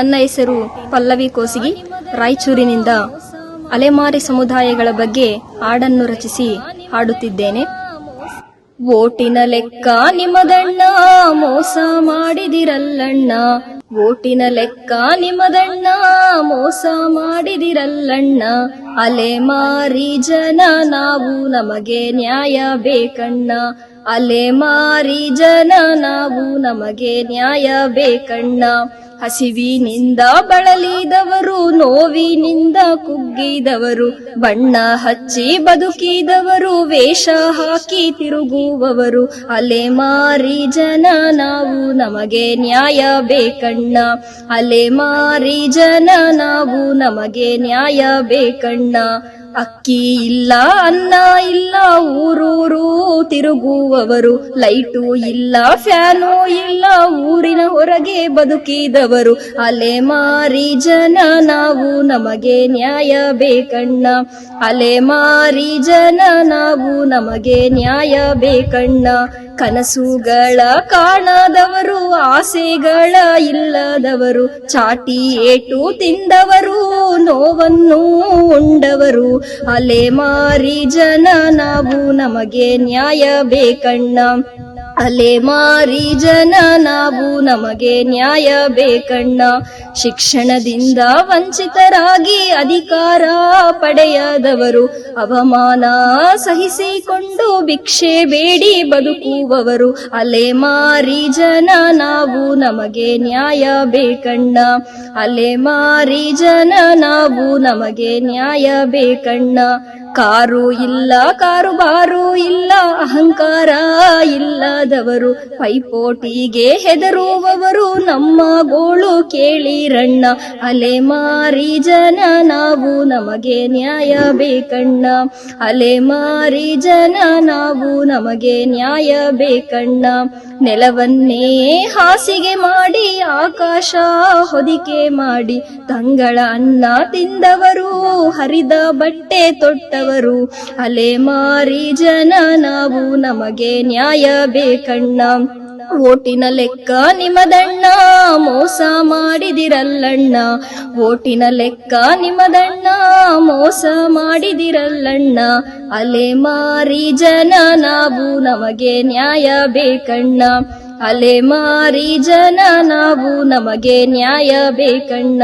ನನ್ನ ಹೆಸರು ಪಲ್ಲವಿ ಕೋಸಿಗಿ. ರಾಯಚೂರಿನಿಂದ ಅಲೆಮಾರಿ ಸಮುದಾಯಗಳ ಬಗ್ಗೆ ಹಾಡನ್ನು ರಚಿಸಿ ಹಾಡುತ್ತಿದ್ದೇನೆ. ಓಟಿನ ಲೆಕ್ಕ ನಿಮದಣ್ಣ, ಮೋಸ ಮಾಡಿದಿರಲ್ಲಣ್ಣ. ಓಟಿನ ಲೆಕ್ಕ ನಿಮದಣ್ಣ, ಮೋಸ ಮಾಡಿದಿರಲ್ಲಣ್ಣ. ಅಲೆಮಾರಿ ಜನ, ನಾವು ನಮಗೆ ನ್ಯಾಯ ಬೇಕಣ್ಣ. ಅಲೆಮಾರಿ ಜನ, ನಾವು ನಮಗೆ ನ್ಯಾಯ ಬೇಕಣ್ಣ. ಹಸಿವಿನಿಂದ ಬಳಲಿದವರು, ನೋವಿನಿಂದ ಕುಗ್ಗಿದವರು, ಬಣ್ಣ ಹಚ್ಚಿ ಬದುಕಿದವರು, ವೇಷ ಹಾಕಿ ತಿರುಗುವವರು. ಅಲೆ ಮಾರಿ ಜನ, ನಾವು ನಮಗೆ ನ್ಯಾಯ ಬೇಕಣ್ಣ. ಅಲೆ ಮಾರಿ ಜನ, ನಾವು ನಮಗೆ ನ್ಯಾಯ ಬೇಕಣ್ಣ. ಅಕ್ಕಿ ಇಲ್ಲ, ಅನ್ನ ಇಲ್ಲ ಊರೂರು ತಿರುಗುವವರು. ಲೈಟು ಇಲ್ಲ, ಫ್ಯಾನು ಇಲ್ಲ, ಊರಿನ ಹೊರಗೆ ಬದುಕಿದವರು. ಅಲೆ ಮಾರಿ ಜನ, ನಾವು ನಮಗೆ ನ್ಯಾಯ ಬೇಕಣ್ಣ. ಅಲೆ ಮಾರಿ ಜನ, ನಾವು ನಮಗೆ ನ್ಯಾಯ ಬೇಕಣ್ಣ. ಕನಸುಗಳ ಕಾಣದವರು, ಆಸೆಗಳ ಇಲ್ಲದವರು. ಚಾಟಿ ಏಟು ತಿಂದವರು ನೋವನ್ನು ಉಂಡವರು. ಅಲೆಮಾರಿ ಜನ ನಾವು ನಮಗೆ ನ್ಯಾಯ ಬೇಕಣ್ಣ. ಅಲೆಮಾರಿ ಜನ, ನಾವು ನಮಗೆ ನ್ಯಾಯ ಬೇಕಣ್ಣ. ಶಿಕ್ಷಣದಿಂದ ವಂಚಿತರಾಗಿ ಅಧಿಕಾರ ಪಡೆಯದವರು, ಅವಮಾನ ಸಹಿಸಿಕೊಂಡು ಭಿಕ್ಷೆ ಬೇಡಿ ಬದುಕುವವರು. ಅಲೆಮಾರಿ ಜನ, ನಾವು ನಮಗೆ ನ್ಯಾಯ ಬೇಕಣ್ಣ. ಅಲೆಮಾರಿ ಜನ, ನಾವು ನಮಗೆ ನ್ಯಾಯ ಬೇಕಣ್ಣ. ಕಾರು ಇಲ್ಲ ಕಾರು ಬಾರು ಇಲ್ಲ, ಅಹಂಕಾರ ಇಲ್ಲದವರು ಪೈಪೋಟಿಗೆ ಹೆದರುವವರು ನಮ್ಮ ಗೋಳು ಕೇಳಿರಣ್ಣ ಅಲೆಮಾರಿ ಜನ ನಾವು ನಮಗೆ ನ್ಯಾಯ ಬೇಕಣ್ಣ ಅಲೆಮಾರಿ ಜನ ನಾವು ನಮಗೆ ನ್ಯಾಯ ಬೇಕಣ್ಣ, ನೆಲವನ್ನೇ ಹಾಸಿಗೆ ಮಾಡಿ, ಆಕಾಶ ಹೊದಿಕೆ ಮಾಡಿ, ತಂಗಳ ಅನ್ನ ತಿಂದವರು ಹರಿದ ಬಟ್ಟೆ ತೊಟ್ಟವರು ಅಲೆಮಾರಿ ಜನ ನಾವು ನಮಗೆ ನ್ಯಾಯ ಬೇಕಣ್ಣ. ಓಟಿನ ಲೆಕ್ಕ ನಿಮದಣ್ಣ, ಮೋಸ ಮಾಡಿದಿರಲ್ಲಣ್ಣ. ಓಟಿನ ಲೆಕ್ಕ ನಿಮದಣ್ಣ, ಮೋಸ ಮಾಡಿದಿರಲ್ಲಣ್ಣ. ಅಲೆ ಮಾರಿ ಜನ ನಾವು ನಮಗೆ ನ್ಯಾಯ ಬೇಕಣ್ಣ. ಅಲೆ ಮಾರಿ ಜನ ನಾವು ನಮಗೆ ನ್ಯಾಯ ಬೇಕಣ್ಣ.